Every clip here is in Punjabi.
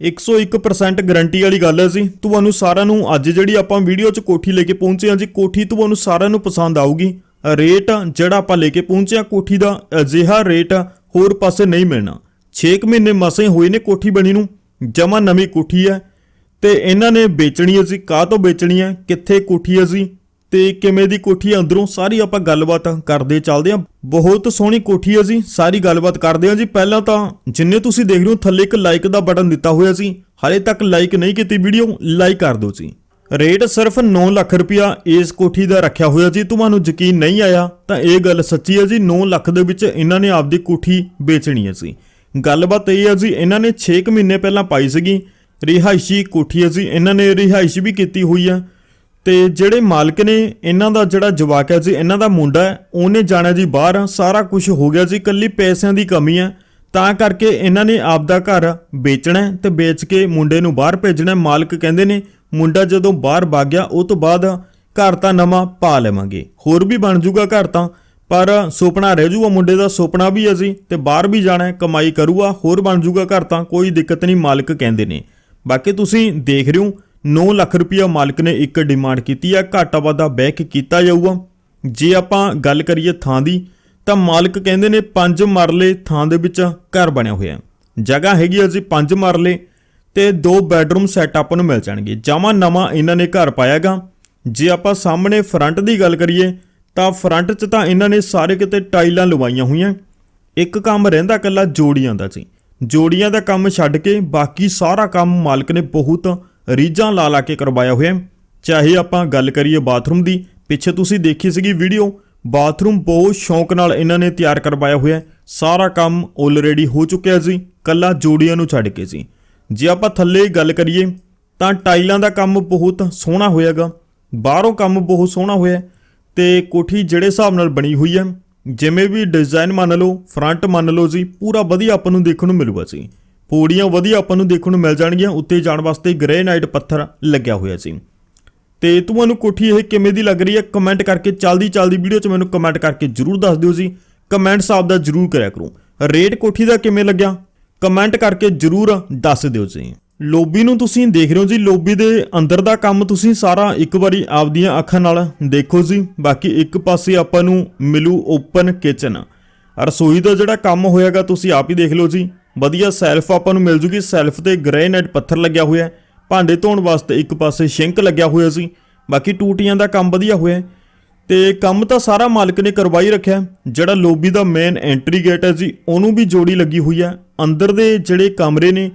101% ਗਾਰੰਟੀ ਵਾਲੀ ਗੱਲ ਹੈ ਜੀ। ਤੁਹਾਨੂੰ ਸਾਰਿਆਂ ਨੂੰ ਅੱਜ ਜਿਹੜੀ ਆਪਾਂ ਵੀਡੀਓ 'ਚ ਕੋਠੀ ਲੈ ਕੇ ਪਹੁੰਚੇ ਹਾਂ ਜੀ, ਕੋਠੀ ਤੁਹਾਨੂੰ ਸਾਰਿਆਂ ਨੂੰ ਪਸੰਦ ਆਊਗੀ। ਰੇਟ ਜਿਹੜਾ ਆਪਾਂ ਲੈ ਕੇ ਪਹੁੰਚੇ ਹਾਂ ਕੋਠੀ ਦਾ, ਅਜਿਹਾ ਰੇਟ ਹੋਰ ਪਾਸੇ ਨਹੀਂ ਮਿਲਣਾ। 6 ਮਹੀਨੇ ਮਸੇ ਹੋਏ ਨੇ ਕੋਠੀ ਬਣੀ ਨੂੰ, ਜਮਾ ਨਵੀਂ ਕੋਠੀ ਹੈ। ਤੇ ਇਹਨਾਂ ਨੇ ਵੇਚਣੀ ਹੈ ਜੀ ਕਾਹ ਤੋਂ ਵੇਚਣੀ ਹੈ, ਕਿੱਥੇ ਕੋਠੀ ਹੈ ਜੀ? ਤੇ ਕਿਵੇਂ ਦੀ ਕੋਠੀ ਅੰਦਰੋਂ ਸਾਰੀ ਆਪਾਂ ਗੱਲਬਾਤ ਕਰਦੇ ਚੱਲਦੇ ਹਾਂ ਬਹੁਤ ਸੋਹਣੀ ਕੋਠੀ ਹੈ ਜੀ, ਸਾਰੀ ਗੱਲਬਾਤ ਕਰਦੇ ਹਾਂ ਜੀ। ਪਹਿਲਾਂ ਤਾਂ ਜਿੰਨੇ ਤੁਸੀਂ ਦੇਖ ਰਹੇ ਹੋ, ਥੱਲੇ ਇੱਕ ਲਾਈਕ ਦਾ ਬਟਨ ਦਿੱਤਾ ਹੋਇਆ ਸੀ। ਹਾਲੇ ਤੱਕ ਲਾਈਕ ਨਹੀਂ ਕੀਤੀ ਵੀਡੀਓ ਲਾਈਕ ਕਰ ਦਿਓ ਜੀ। ਰੇਟ ਸਿਰਫ 9 ਲੱਖ ਰੁਪਇਆ ਇਸ ਕੋਠੀ ਦਾ ਰੱਖਿਆ ਹੋਇਆ ਜੀ। ਤੁਹਾਨੂੰ ਯਕੀਨ ਨਹੀਂ ਆਇਆ, ਤਾਂ ਇਹ ਗੱਲ ਸੱਚੀ ਹੈ ਜੀ। 9 ਲੱਖ ਦੇ ਵਿੱਚ ਇਹਨਾਂ ਨੇ ਆਪਦੀ ਕੋਠੀ ਵੇਚਣੀ ਹੈ ਜੀ। ਗੱਲਬਾਤ ਇਹ ਹੈ ਜੀ, ਇਹਨਾਂ ਨੇ 6 ਮਹੀਨੇ ਪਹਿਲਾਂ ਪਾਈ ਸੀਗੀ, ਰਿਹਾਇਸ਼ੀ ਕੋਠੀ ਹੈ ਜੀ। ਇਹਨਾਂ ਨੇ ਰਿਹਾਇਸ਼ ਵੀ ਕੀਤੀ ਹੋਈ ਹੈ ਤੇ ਜਿਹੜੇ ਮਾਲਕ ਨੇ ਇਹਨਾਂ ਦਾ ਜਿਹੜਾ ਜਵਾਕ ਹੈ ਜੀ, ਇਹਨਾਂ ਦਾ ਮੁੰਡਾ ਉਹਨੇ ਜਾਣਾ ਜੀ ਬਾਹਰ, ਸਾਰਾ ਕੁਝ ਹੋ ਗਿਆ ਜੀ ਕੱਲੀ ਪੈਸਿਆਂ ਦੀ ਕਮੀ ਹੈ। ਤਾਂ ਕਰਕੇ ਇਹਨਾਂ ਨੇ ਆਪਦਾ ਘਰ ਵੇਚਣਾ ਹੈ ਤੇ ਵੇਚ ਕੇ ਮੁੰਡੇ ਨੂੰ ਬਾਹਰ ਭੇਜਣਾ ਮਾਲਕ ਕਹਿੰਦੇ ਨੇ, ਮੁੰਡਾ ਜਦੋਂ ਬਾਹਰ ਵਗ ਗਿਆ, ਉਹ ਤੋਂ ਬਾਅਦ ਘਰ ਤਾਂ ਨਵਾਂ ਪਾ ਲਵਾਂਗੇ। ਹੋਰ ਵੀ ਬਣ ਜੂਗਾ ਘਰ ਤਾਂ, ਪਰ ਸੁਪਨਾ ਰਹਿ ਜੂਗਾ ਮੁੰਡੇ ਦਾ ਸੁਪਨਾ ਵੀ ਹੈ ਜੀ, ਤੇ ਬਾਹਰ ਵੀ ਜਾਣਾ ਕਮਾਈ ਕਰੂਗਾ, ਹੋਰ ਬਣ ਜੂਗਾ ਘਰ ਤਾਂ, ਕੋਈ ਦਿੱਕਤ ਨਹੀਂ, ਮਾਲਕ ਕਹਿੰਦੇ ਨੇ। ਬਾਕੀ ਤੁਸੀਂ ਦੇਖ ਰਹੇ ਹੋ 9 ਲੱਖ ਰੁਪਇਆ ਮਾਲਕ ਨੇ ਇੱਕ ਡਿਮਾਂਡ ਕੀਤੀ ਹੈ ਘਾਟਾ ਵਾਧਾ ਬਹਿ ਕੇ ਕੀਤਾ ਜਾਊਗਾ। ਜੇ ਆਪਾਂ ਗੱਲ ਕਰੀਏ ਥਾਂ ਦੀ, ਤਾਂ ਮਾਲਕ ਕਹਿੰਦੇ ਨੇ 5 ਮਰਲੇ ਥਾਂ ਦੇ ਵਿੱਚ ਘਰ ਬਣਿਆ ਹੋਇਆ। ਜਗ੍ਹਾ ਹੈਗੀ ਹੈ ਜੀ 5 ਮਰਲੇ ਤੇ ਦੋ ਬੈੱਡਰੂਮ ਆਪਾਂ ਨੂੰ ਮਿਲ ਜਾਣਗੇ। ਜਮਾ ਨਵਾਂ ਇਹਨਾਂ ਨੇ ਘਰ ਪਾਇਆਗਾ ਜੇ ਆਪਾਂ ਸਾਹਮਣੇ ਫਰੰਟ ਦੀ ਗੱਲ ਕਰੀਏ, ਤਾਂ ਫਰੰਟ 'ਚ ਤਾਂ ਇਹਨਾਂ ਨੇ ਸਾਰੇ ਕਿਤੇ ਟਾਈਲਾਂ ਲਵਾਈਆਂ ਹੋਈਆਂ। ਇੱਕ ਕੰਮ ਰਹਿੰਦਾ ਕੱਲਾ ਜੋੜੀਆਂ ਦਾ ਜੀ। ਜੋੜੀਆਂ ਦਾ ਕੰਮ ਛੱਡ ਕੇ ਬਾਕੀ ਸਾਰਾ ਕੰਮ ਮਾਲਕ ਨੇ ਬਹੁਤ ਰੀਝਾਂ ਲਾ ਲਾ ਕੇ ਕਰਵਾਇਆ ਹੋਇਆ ਚਾਹੇ ਆਪਾਂ ਗੱਲ ਕਰੀਏ ਬਾਥਰੂਮ ਦੀ, ਪਿੱਛੇ ਤੁਸੀਂ ਦੇਖੀ ਸੀਗੀ ਵੀਡੀਓ, ਬਾਥਰੂਮ ਬਹੁਤ ਸ਼ੌਂਕ ਨਾਲ ਇਹਨਾਂ ਨੇ ਤਿਆਰ ਕਰਵਾਇਆ ਹੋਇਆ ਸਾਰਾ ਕੰਮ ਆਲਰੇਡੀ ਹੋ ਚੁੱਕਿਆ ਸੀ, ਕੱਲਾ ਜੋੜੀਆਂ ਨੂੰ ਛੱਡ ਕੇ ਸੀ। ਜੇ ਆਪਾਂ ਥੱਲੇ ਗੱਲ ਕਰੀਏ, ਤਾਂ ਟਾਈਲਾਂ ਦਾ ਕੰਮ ਬਹੁਤ ਸੋਹਣਾ ਹੋਇਆਗਾ। ਬਾਹਰੋਂ ਕੰਮ ਬਹੁਤ ਸੋਹਣਾ ਹੋਇਆ ਹੈ ਤੇ ਕੋਠੀ ਜਿਹੜੇ ਹਿਸਾਬ ਨਾਲ ਬਣੀ ਹੋਈ ਹੈ, ਜਿਵੇਂ ਵੀ ਡਿਜ਼ਾਈਨ ਮੰਨ ਲਓ ਫਰੰਟ ਮੰਨ ਲਓ ਜੀ, ਪੂਰਾ ਵਧੀਆ ਆਪਾਂ ਨੂੰ ਦੇਖਣ ਨੂੰ ਮਿਲੂਗਾ ਜੀ। ਪੌੜੀਆਂ ਵਧੀਆ ਆਪਾਂ ਨੂੰ ਦੇਖਣ ਨੂੰ ਮਿਲ ਜਾਣਗੀਆਂ, ਉੱਤੇ ਜਾਣ ਵਾਸਤੇ ਗ੍ਰੇਨਾਈਟ ਪੱਥਰ ਲੱਗਿਆ ਹੋਇਆ ਸੀ। ਤੇ ਤੁਹਾਨੂੰ ਕੋਠੀ ਇਹ ਕਿਵੇਂ ਦੀ ਲੱਗ ਰਹੀ ਹੈ? ਕਮੈਂਟ ਕਰਕੇ ਚੱਲਦੀ ਚੱਲਦੀ ਵੀਡੀਓ 'ਚ ਮੈਨੂੰ ਕਮੈਂਟ ਕਰਕੇ ਜਰੂਰ ਦੱਸ ਦਿਓ ਜੀ। ਕਮੈਂਟਸ ਆਪਦਾ ਜਰੂਰ ਕਰਿਆ ਕਰੋ। ਰੇਟ ਕੋਠੀ ਦਾ ਕਿਵੇਂ ਲੱਗਿਆ? ਕਮੈਂਟ ਕਰਕੇ ਜਰੂਰ ਦੱਸ ਦਿਓ ਜੀ। ਲੋਬੀ ਨੂੰ ਤੁਸੀਂ ਦੇਖ ਰਹੇ ਹੋ ਜੀ। ਲੋਬੀ ਦੇ ਅੰਦਰ ਦਾ ਕੰਮ ਤੁਸੀਂ ਸਾਰਾ ਇੱਕ ਵਾਰੀ ਆਪਦੀਆਂ ਅੱਖਾਂ ਨਾਲ ਦੇਖੋ ਜੀ। ਬਾਕੀ ਇੱਕ ਪਾਸੇ ਆਪਾਂ ਨੂੰ ਮਿਲੂ ਓਪਨ ਕਿਚਨ ਰਸੋਈ ਦਾ ਜਿਹੜਾ ਕੰਮ ਹੋਇਆਗਾ, ਤੁਸੀਂ ਆਪ ਹੀ ਦੇਖ ਲਓ ਜੀ। ਵਧੀਆ ਸੈਲਫ ਆਪਾਂ ਨੂੰ ਮਿਲ ਜੂਗੀ। ਸੈਲਫ ਤੇ ਗ੍ਰੇਨਾਈਟ ਪੱਥਰ ਲੱਗਿਆ ਹੋਇਆ ਭਾਂਡੇ ਧੋਣ ਵਾਸਤੇ ਇੱਕ ਪਾਸੇ ਸ਼ਿੰਕ ਲੱਗਿਆ ਹੋਇਆ ਸੀ। ਬਾਕੀ ਟੂਟੀਆਂ ਦਾ ਕੰਮ ਵਧੀਆ ਹੋਇਆ ਹੈ। ਤੇ ਕੰਮ ਤਾਂ ਸਾਰਾ ਮਾਲਕ ਨੇ ਕਰਵਾਈ ਰੱਖਿਆ ਜਿਹੜਾ ਲੋਬੀ ਦਾ ਮੇਨ ਐਂਟਰੀ ਗੇਟ ਹੈ ਜੀ, ਉਹਨੂੰ ਵੀ ਜੋੜੀ ਲੱਗੀ ਹੋਈ ਹੈ। ਅੰਦਰ ਦੇ ਜਿਹੜੇ ਕਮਰੇ ਨੇ,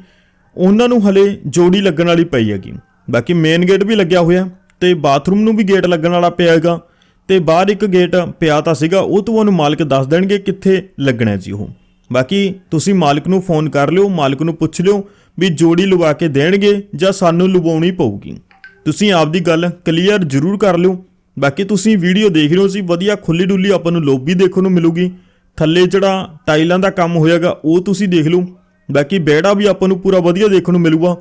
ਉਹਨਾਂ ਨੂੰ ਹਲੇ ਜੋੜੀ ਲੱਗਣ ਵਾਲੀ ਪਈ ਹੈਗੀ। ਬਾਕੀ ਮੇਨ ਗੇਟ ਵੀ ਲੱਗਿਆ ਹੋਇਆ ਤੇ ਬਾਥਰੂਮ ਨੂੰ ਵੀ ਗੇਟ ਲੱਗਣ ਵਾਲਾ ਪਿਆ ਹੈਗਾ। ਤੇ ਬਾਹਰ ਇੱਕ ਗੇਟ ਪਿਆ ਤਾਂ ਸੀਗਾ, ਉਹ ਤੁਹਾਨੂੰ ਮਾਲਕ ਦੱਸ ਦੇਣਗੇ ਕਿੱਥੇ ਲੱਗਣਾ ਜੀ ਉਹ। ਬਾਕੀ ਤੁਸੀਂ ਮਾਲਕ ਨੂੰ ਫੋਨ ਕਰ ਲਿਓ, ਮਾਲਕ ਨੂੰ ਪੁੱਛ ਲਿਓ ਵੀ ਜੋੜੀ ਲਵਾ ਕੇ ਦੇਣਗੇ ਜਾਂ ਸਾਨੂੰ ਲਵਾਉਣੀ ਪਊਗੀ। ਤੁਸੀਂ ਆਪਦੀ ਗੱਲ ਕਲੀਅਰ ਜ਼ਰੂਰ ਕਰ ਲਿਓ। ਬਾਕੀ ਤੁਸੀਂ ਵੀਡੀਓ ਦੇਖ ਰਹੇ ਹੋ ਸੀ ਵਧੀਆ ਖੁੱਲੀ ਡੁੱਲੀ ਆਪਾਂ ਨੂੰ ਲੋਬੀ ਦੇਖਣ ਨੂੰ ਮਿਲੂਗੀ। ਥੱਲੇ ਜਿਹੜਾ ਟਾਈਲਾਂ ਦਾ ਕੰਮ ਹੋਇਆਗਾ, ਉਹ ਤੁਸੀਂ ਦੇਖ ਲਓ। ਬਾਕੀ ਬੇੜਾ ਵੀ ਆਪਾਂ ਨੂੰ ਪੂਰਾ ਵਧੀਆ ਦੇਖਣ ਨੂੰ ਮਿਲੂਗਾ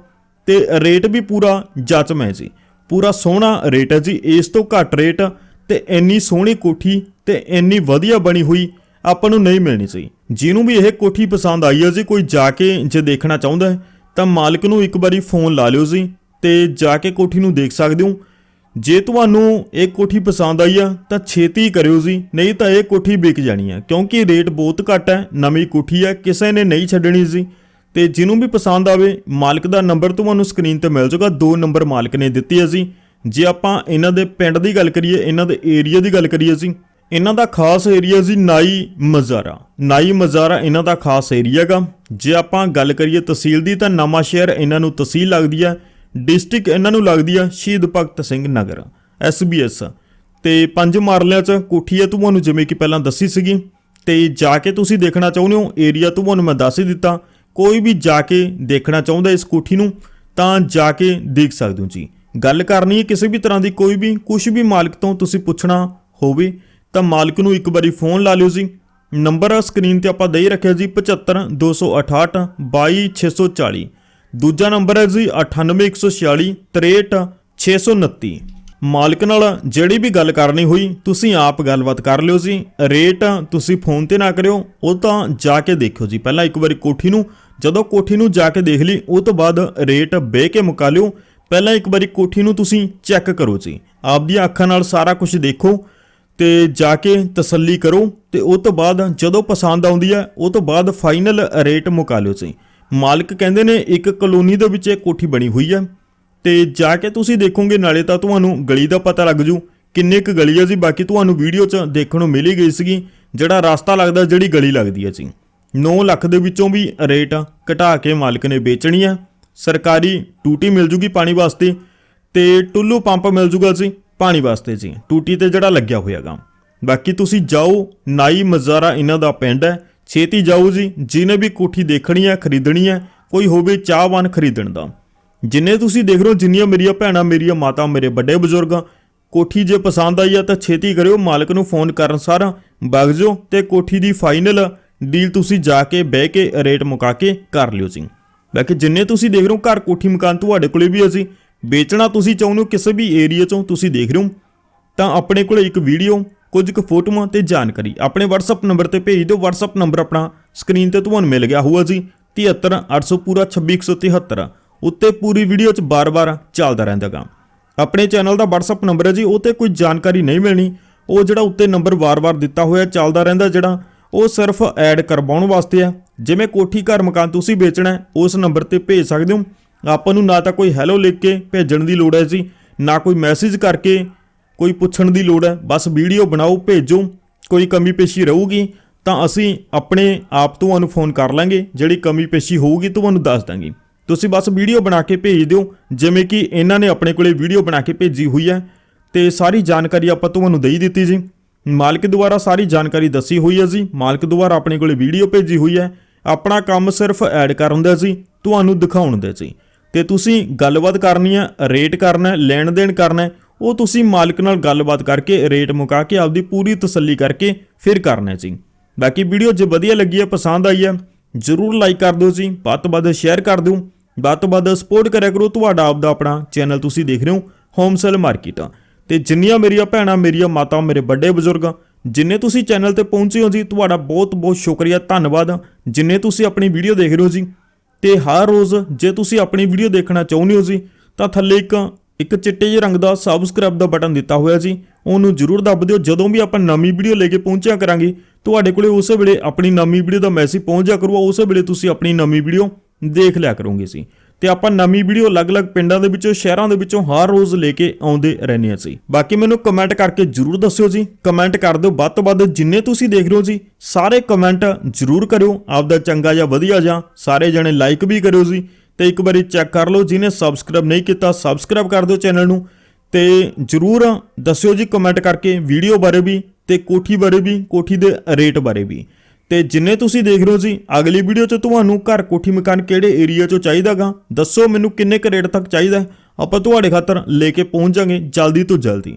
ਤੇ ਰੇਟ ਵੀ ਪੂਰਾ ਜਚਮੈ ਜੀ। ਪੂਰਾ ਸੋਹਣਾ ਰੇਟ ਹੈ ਜੀ, ਇਸ ਤੋਂ ਘੱਟ ਰੇਟ ਤੇ ਇੰਨੀ ਸੋਹਣੀ ਕੋਠੀ ਤੇ ਇੰਨੀ ਵਧੀਆ ਬਣੀ ਹੋਈ ਆਪਾਂ ਨੂੰ ਨਹੀਂ ਮਿਲਣੀ ਸੀ ਜਿਹਨੂੰ ਵੀ ਇਹ ਕੋਠੀ ਪਸੰਦ ਆਈ ਹੈ ਜੀ, ਕੋਈ ਜਾ ਕੇ ਜੇ ਦੇਖਣਾ ਚਾਹੁੰਦਾ ਹੈ, ਤਾਂ ਮਾਲਕ ਨੂੰ ਇੱਕ ਵਾਰੀ ਫੋਨ ਲਾ ਲਿਓ ਜੀ ਤੇ ਜਾ ਕੇ ਕੋਠੀ ਨੂੰ ਦੇਖ ਸਕਦੇ ਹੋ। ਜੇ ਤੁਹਾਨੂੰ ਇਹ ਕੋਠੀ ਪਸੰਦ ਆਈ ਆ, ਤਾਂ ਛੇਤੀ ਕਰਿਓ ਜੀ, ਨਹੀਂ ਤਾਂ ਇਹ ਕੋਠੀ ਵਿਕ ਜਾਣੀ ਆ, ਕਿਉਂਕਿ ਰੇਟ ਬਹੁਤ ਘੱਟ ਹੈ, ਨਵੀਂ ਕੋਠੀ ਹੈ ਕਿਸੇ ਨੇ ਨਹੀਂ ਛੱਡਣੀ ਸੀ ਤੇ ਜਿਹਨੂੰ ਵੀ ਪਸੰਦ ਆਵੇ, ਮਾਲਕ ਦਾ ਨੰਬਰ ਤੁਹਾਨੂੰ ਸਕਰੀਨ ਤੇ ਮਿਲ ਜਾਊਗਾ, ਦੋ ਨੰਬਰ ਮਾਲਕ ਨੇ ਦਿੱਤੀ ਹੈ ਜੀ। ਜੇ ਆਪਾਂ ਇਹਨਾਂ ਦੇ ਪਿੰਡ ਦੀ ਗੱਲ ਕਰੀਏ, ਇਹਨਾਂ ਦੇ ਏਰੀਆ ਦੀ ਗੱਲ ਕਰੀਏ ਜੀ ਇਹਨਾਂ ਦਾ ਖਾਸ ਏਰੀਆ ਸੀ ਨਾਈ ਮਜ਼ਾਰਾ। ਨਾਈ ਮਜ਼ਾਰਾ ਇਹਨਾਂ ਦਾ ਖਾਸ ਏਰੀਆ ਗਾ। ਜੇ ਆਪਾਂ ਗੱਲ ਕਰੀਏ ਤਹਿਸੀਲ ਦੀ, ਤਾਂ ਨਵਾਂ ਸ਼ਹਿਰ ਇਹਨਾਂ ਨੂੰ ਤਹਿਸੀਲ ਲੱਗਦੀ ਹੈ ਡਿਸਟ੍ਰਿਕਟ ਇਹਨਾਂ ਨੂੰ ਲੱਗਦੀ ਆ ਸ਼ਹੀਦ ਭਗਤ ਸਿੰਘ ਨਗਰ SBS ਤੇ ਪੰਜ ਮਾਰਲਿਆਂ ਚ ਕੋਠੀ ਹੈ ਤੁਹਾਨੂੰ ਜਿਵੇਂ ਕਿ ਪਹਿਲਾਂ ਦੱਸੀ ਸੀਗੀ। ਤੇ ਜਾ ਕੇ ਤੁਸੀਂ ਦੇਖਣਾ ਚਾਹੁੰਦੇ ਹੋ ਏਰੀਆ ਤੁਹਾਨੂੰ ਮੈਂ ਦੱਸ ਹੀ ਦਿੱਤਾ। ਕੋਈ ਵੀ ਜਾ ਕੇ ਦੇਖਣਾ ਚਾਹੁੰਦਾ ਇਸ ਕੋਠੀ ਨੂੰ, ਤਾਂ ਜਾ ਕੇ ਦੇਖ ਸਕਦੇ ਹੋ ਜੀ। ਗੱਲ ਕਰਨੀ ਹੈ ਕਿਸੇ ਵੀ ਤਰ੍ਹਾਂ ਦੀ, ਕੋਈ ਵੀ ਕੁਝ ਵੀ ਮਾਲਕ ਤੋਂ ਤੁਸੀਂ ਪੁੱਛਣਾ ਹੋਵੇ ਤਾਂ ਮਾਲਕ ਨੂੰ ਇੱਕ ਵਾਰੀ ਫੋਨ ਲਾ ਲਿਓ ਜੀ। ਨੰਬਰ ਸਕਰੀਨ ਤੇ ਆਪਾਂ ਦੇ ਹੀ ਰੱਖਿਆ ਜੀ 75 268 22640 ਦੂਜਾ ਨੰਬਰ ਹੈ ਜੀ 98146 63629 ਮਾਲਕ ਨਾਲ ਜਿਹੜੀ ਵੀ ਗੱਲ ਕਰਨੀ ਹੋਈ, ਤੁਸੀਂ ਆਪ ਗੱਲਬਾਤ ਕਰ ਲਿਓ ਜੀ। ਰੇਟ ਤੁਸੀਂ ਫੋਨ ਤੇ ਨਾ ਕਰਿਓ, ਉਹ ਤਾਂ ਜਾ ਕੇ ਦੇਖਿਓ ਜੀ। ਪਹਿਲਾਂ ਇੱਕ ਵਾਰੀ ਕੋਠੀ ਨੂੰ, ਜਦੋਂ ਕੋਠੀ ਨੂੰ ਜਾ ਕੇ ਦੇਖ ਲਈ, ਉਹ ਤੋਂ ਬਾਅਦ ਰੇਟ ਬਹਿ ਕੇ ਮੁਕਾ ਲਿਓ। ਪਹਿਲਾਂ ਇੱਕ ਵਾਰੀ ਕੋਠੀ ਨੂੰ ਤੁਸੀਂ ਚੈੱਕ ਕਰੋ ਜੀ। ਆਪ ਦੀਆਂ ਅੱਖਾਂ ਨਾਲ ਸਾਰਾ ਕੁਝ ਦੇਖੋ। ਤੇ ਜਾ ਕੇ ਤਸੱਲੀ ਕਰੋ ਤੇ ਉਹ ਤੋਂ ਬਾਅਦ ਜਦੋਂ ਪਸੰਦ ਆਉਂਦੀ ਹੈ, ਉਹ ਤੋਂ ਬਾਅਦ ਫਾਈਨਲ ਰੇਟ ਮੁਕਾ ਲਿਓ ਜੀ ਮਾਲਕ ਕਹਿੰਦੇ ਨੇ ਇੱਕ ਕਲੋਨੀ ਦੇ ਵਿੱਚ ਇਹ ਕੋਠੀ ਬਣੀ ਹੋਈ ਹੈ। ਤੇ ਜਾ ਕੇ ਤੁਸੀਂ ਦੇਖੋਗੇ, ਨਾਲੇ ਤਾਂ ਤੁਹਾਨੂੰ ਗਲੀ ਦਾ ਪਤਾ ਲੱਗ ਜੂ ਕਿੰਨੇ ਕੁ ਗਲੀ ਹੈ ਜੀ। ਬਾਕੀ ਤੁਹਾਨੂੰ ਵੀਡੀਓ 'ਚ ਦੇਖਣ ਨੂੰ ਮਿਲੀ ਗਈ ਸੀਗੀ, ਜਿਹੜਾ ਰਸਤਾ ਲੱਗਦਾ, ਜਿਹੜੀ ਗਲੀ ਲੱਗਦੀ ਹੈ ਜੀ। 9 ਲੱਖ ਦੇ ਵਿੱਚੋਂ ਵੀ ਰੇਟ ਘਟਾ ਕੇ ਮਾਲਕ ਨੇ ਵੇਚਣੀ ਹੈ। ਸਰਕਾਰੀ ਟੂਟੀ ਮਿਲ ਜੂਗੀ ਪਾਣੀ ਵਾਸਤੇ ਤੇ ਟੁੱਲੂ ਪੰਪ ਮਿਲ ਜੂਗਾ ਜੀ। ਪਾਣੀ ਵਾਸਤੇ ਜੀ। ਟੂਟੀ ਤੇ ਜਿਹੜਾ ਲੱਗਿਆ ਹੋਇਆਗਾ ਬਾਕੀ ਤੁਸੀਂ ਜਾਓ, ਨਾਈ ਮਜ਼ਾਰਾ ਇਹਨਾਂ ਦਾ ਪਿੰਡ ਹੈ। ਛੇਤੀ ਜਾਓ ਜੀ, ਜਿਹਨੇ ਵੀ ਕੋਠੀ ਦੇਖਣੀ ਹੈ, ਖਰੀਦਣੀ ਹੈ, ਕੋਈ ਹੋਵੇ ਚਾਹਵਾਨ ਖਰੀਦਣ ਦਾ। ਜਿੰਨੇ ਤੁਸੀਂ ਦੇਖ ਰਹੇ ਹੋ, ਜਿੰਨੀਆਂ ਮੇਰੀਆਂ ਭੈਣਾਂ, ਮੇਰੀਆਂ ਮਾਤਾ, ਮੇਰੇ ਵੱਡੇ ਬਜ਼ੁਰਗ ਕੋਠੀ ਜੇ ਪਸੰਦ ਆਈ ਆ ਤਾਂ ਛੇਤੀ ਕਰਿਓ, ਮਾਲਕ ਨੂੰ ਫੋਨ ਕਰਨ ਸਾਰਾ। ਵਗ ਜਾਓ ਤੇ ਕੋਠੀ ਦੀ ਫਾਈਨਲ ਡੀਲ ਤੁਸੀਂ ਜਾ ਕੇ, ਬਹਿ ਕੇ, ਰੇਟ ਮੁਕਾ ਕੇ ਕਰ ਲਿਓ ਜੀ। ਬਾਕੀ ਜਿੰਨੇ ਤੁਸੀਂ ਦੇਖ ਰਹੇ ਹੋ, ਘਰ ਕੋਠੀ ਮਕਾਨ ਤੁਹਾਡੇ ਕੋਲੇ ਵੀ ਅਸੀਂ ਵੇਚਣਾ ਤੁਸੀਂ ਚਾਹੁੰਦੇ ਹੋ ਕਿਸੇ ਵੀ ਏਰੀਆ ਚੋਂ ਤੁਸੀਂ ਦੇਖ ਰਹੇ ਹੋ, ਤਾਂ ਆਪਣੇ ਕੋਲ ਇੱਕ ਵੀਡੀਓ ਕੁਝ ਕੁ ਫੋਟੋਆਂ ਤੇ ਜਾਣਕਾਰੀ। ਆਪਣੇ WhatsApp ਨੰਬਰ ਤੇ ਭੇਜ ਦਿਓ। WhatsApp ਨੰਬਰ ਆਪਣਾ ਸਕਰੀਨ ਤੇ ਤੁਹਾਨੂੰ ਮਿਲ ਗਿਆ ਹੋਊਗਾ ਜੀ। 73800 ਪੂਰਾ 26173 ਉੱਤੇ ਪੂਰੀ ਵੀਡੀਓ 'ਚ ਬਾਰ-ਬਾਰ ਚੱਲਦਾ ਰਹਿੰਦਾਗਾ ਆਪਣੇ ਚੈਨਲ ਦਾ WhatsApp ਨੰਬਰ ਹੈ ਜੀ, ਉਹ ਤੇ ਕੋਈ ਜਾਣਕਾਰੀ ਨਹੀਂ ਮਿਲਣੀ। ਉਹ ਜਿਹੜਾ ਉੱਤੇ ਨੰਬਰ ਵਾਰ-ਵਾਰ ਦਿੱਤਾ ਹੋਇਆ, ਚੱਲਦਾ ਰਹਿੰਦਾ ਜਿਹੜਾ, ਉਹ ਸਿਰਫ ਐਡ ਕਰਵਾਉਣ ਵਾਸਤੇ ਹੈ। ਜਿਵੇਂ ਕੋਠੀ ਘਰ ਮਕਾਨ ਤੁਸੀਂ ਵੇਚਣਾ ਉਸ ਨੰਬਰ ਤੇ ਭੇਜ ਸਕਦੇ ਹੋ। ਆਪਾਂ ਨੂੰ ਨਾ ਤਾਂ ਕੋਈ ਹੈਲੋ ਲਿਖ ਕੇ ਭੇਜਣ ਦੀ ਲੋੜ ਹੈ ਜੀ, ਨਾ ਕੋਈ ਮੈਸੇਜ ਕਰਕੇ ਕੋਈ ਪੁੱਛਣ ਦੀ ਲੋੜ ਹੈ। ਬਸ ਵੀਡੀਓ ਬਣਾਓ, ਭੇਜੋ, ਕੋਈ ਕਮੀ ਪੇਸ਼ੀ ਰਹੂਗੀ ਤਾਂ ਅਸੀਂ ਆਪਣੇ ਆਪ ਤੁਹਾਨੂੰ ਫੋਨ ਕਰ ਲਾਂਗੇ, ਜਿਹੜੀ ਕਮੀ ਪੇਸ਼ੀ ਹੋਊਗੀ ਤੁਹਾਨੂੰ ਦੱਸ ਦਾਂਗੇ। ਤੁਸੀਂ ਬਸ ਵੀਡੀਓ ਬਣਾ ਕੇ ਭੇਜ ਦਿਓ, ਜਿਵੇਂ ਕਿ ਇਹਨਾਂ ਨੇ ਆਪਣੇ ਕੋਲੇ ਵੀਡੀਓ ਬਣਾ ਕੇ ਭੇਜੀ ਹੋਈ ਹੈ ਤੇ ਸਾਰੀ ਜਾਣਕਾਰੀ ਆਪਾਂ ਤੁਹਾਨੂੰ ਦੇਈ ਦਿੱਤੀ ਜੀ। ਮਾਲਕ ਦੁਆਰਾ ਸਾਰੀ ਜਾਣਕਾਰੀ ਦੱਸੀ ਹੋਈ ਹੈ ਜੀ। ਮਾਲਕ ਦੁਆਰਾ ਆਪਣੇ ਕੋਲੇ ਵੀਡੀਓ ਭੇਜੀ ਹੋਈ ਹੈ। ਆਪਣਾ ਕੰਮ ਸਿਰਫ ਐਡ ਕਰਨ ਦਾ ਜੀ, ਤੁਹਾਨੂੰ ਦਿਖਾਉਣ ਦਾ ਜੀ। ਤੇ ਤੁਸੀਂ ਗੱਲਬਾਤ ਕਰਨੀ ਹੈ ਰੇਟ ਕਰਨਾ ਲੈਣ ਦੇਣ ਕਰਨਾ, ਉਹ ਤੁਸੀਂ ਮਾਲਕ ਨਾਲ ਗੱਲਬਾਤ ਕਰਕੇ ਰੇਟ ਮੁਕਾ ਕੇ ਆਪਦੀ ਪੂਰੀ ਤਸੱਲੀ ਕਰਕੇ ਫਿਰ ਕਰਨਾ ਜੀ। ਬਾਕੀ ਵੀਡੀਓ ਜੇ ਵਧੀਆ ਲੱਗੀ ਹੈ ਪਸੰਦ ਆਈ ਹੈ ਜਰੂਰ ਲਾਈਕ ਕਰ ਦਿਓ ਜੀ, ਵੱਧ ਤੋਂ ਵੱਧ ਸ਼ੇਅਰ ਕਰ ਦਿਓ, ਵੱਧ ਤੋਂ ਵੱਧ ਸਪੋਰਟ ਕਰਿਆ ਕਰੋ ਤੁਹਾਡਾ ਆਪਦਾ ਆਪਣਾ ਚੈਨਲ ਤੁਸੀਂ ਦੇਖ ਰਹੇ ਹੋ ਹੋਮ ਸੇਲ ਮਾਰਕੀਟ ਤੇ ਜਿੰਨੀਆਂ ਮੇਰੀਆਂ ਭੈਣਾਂ, ਮੇਰੀਆਂ ਮਾਤਾ ਮੇਰੇ ਵੱਡੇ ਬਜ਼ੁਰਗ, ਜਿੰਨੇ ਤੁਸੀਂ ਚੈਨਲ ਤੇ ਪਹੁੰਚੇ ਹੋ ਜੀ, ਤੁਹਾਡਾ ਬਹੁਤ ਬਹੁਤ ਸ਼ੁਕਰੀਆ, ਧੰਨਵਾਦ। ਜਿੰਨੇ ਤੁਸੀਂ ਆਪਣੀ ਵੀਡੀਓ ਦੇਖ ਰਹੇ ਹੋ ਜੀ ਤੇ ਹਰ ਰੋਜ਼ ਜੇ ਤੁਸੀਂ ਆਪਣੀ ਵੀਡੀਓ ਦੇਖਣਾ ਚਾਹੁੰਦੇ ਹੋ ਜੀ, ਤਾਂ ਥੱਲੇ ਇੱਕ ਇੱਕ ਚਿੱਟੇ ਜਿਹੇ ਰੰਗ ਦਾ ਸਬਸਕ੍ਰਾਈਬ ਦਾ ਬਟਨ ਦਿੱਤਾ ਹੋਇਆ ਜੀ। ਉਹਨੂੰ ਜਰੂਰ ਦੱਬ ਦਿਓ। ਜਦੋਂ ਵੀ ਆਪਾਂ ਨਵੀਂ ਵੀਡੀਓ ਲੈ ਕੇ ਪਹੁੰਚਿਆ ਕਰਾਂਗੇ, ਤੁਹਾਡੇ ਕੋਲੇ ਉਸੇ ਵੇਲੇ ਆਪਣੀ ਨਵੀਂ ਵੀਡੀਓ ਦਾ ਮੈਸੇਜ ਪਹੁੰਚ ਜਾ ਕਰੂਗਾ। ਉਸੇ ਵੇਲੇ ਤੁਸੀਂ ਆਪਣੀ ਨਵੀਂ ਵੀਡੀਓ ਦੇਖ ਲਿਆ ਕਰੋਗੇ ਸੀ ਤੇ ਆਪਾਂ ਨਵੀਂ ਵੀਡੀਓ ਅਲੱਗ-ਅਲੱਗ ਪਿੰਡਾਂ ਦੇ ਵਿੱਚੋਂ, ਸ਼ਹਿਰਾਂ ਦੇ ਵਿੱਚੋਂ ਹਰ ਰੋਜ਼ ਲੈ ਕੇ ਆਉਂਦੇ ਰਹਿੰਦੇ ਹਾਂ ਸੀ ਬਾਕੀ ਮੈਨੂੰ ਕਮੈਂਟ ਕਰਕੇ ਜਰੂਰ ਦੱਸਿਓ ਜੀ। ਕਮੈਂਟ ਕਰ ਦਿਓ। ਵੱਧ ਤੋਂ ਵੱਧ ਜਿੰਨੇ ਤੁਸੀਂ ਦੇਖ ਰਹੇ ਹੋ ਜੀ, ਸਾਰੇ ਕਮੈਂਟ ਜਰੂਰ ਕਰਿਓ। ਆਪਦਾ ਚੰਗਾ ਜਾਂ ਵਧੀਆ ਜਾਂ, ਸਾਰੇ ਜਣੇ ਲਾਈਕ ਵੀ ਕਰਿਓ ਜੀ। ਤੇ ਇੱਕ ਵਾਰੀ ਚੈੱਕ ਕਰ ਲਓ, ਜਿਹਨੇ ਸਬਸਕ੍ਰਾਈਬ ਨਹੀਂ ਕੀਤਾ ਸਬਸਕ੍ਰਾਈਬ ਕਰ ਦਿਓ ਚੈਨਲ ਨੂੰ। ਤੇ ਜਰੂਰ ਦੱਸਿਓ ਜੀ ਕਮੈਂਟ ਕਰਕੇ ਵੀਡੀਓ ਬਾਰੇ ਵੀ ਤੇ ਕੋਠੀ ਬਾਰੇ ਵੀ, ਕੋਠੀ ਦੇ ਰੇਟ ਬਾਰੇ ਵੀ। ਤੇ ਜਿੰਨੇ ਤੁਸੀਂ ਦੇਖ ਰਹੇ ਹੋ ਜੀ, ਅਗਲੀ ਵੀਡੀਓ 'ਚ ਤੁਹਾਨੂੰ ਘਰ ਕੋਠੀ ਮਕਾਨ ਕਿਹੜੇ ਏਰੀਆ 'ਚੋਂ ਚਾਹੀਦਾਗਾ? ਦੱਸੋ ਮੈਨੂੰ ਕਿੰਨੇ ਕੁ ਰੇਟ ਤੱਕ ਚਾਹੀਦਾ ਆਪਾਂ ਤੁਹਾਡੇ ਖਾਤਰ ਲੈ ਕੇ ਪਹੁੰਚ ਜਾਾਂਗੇ ਜਲਦੀ ਤੋਂ ਜਲਦੀ।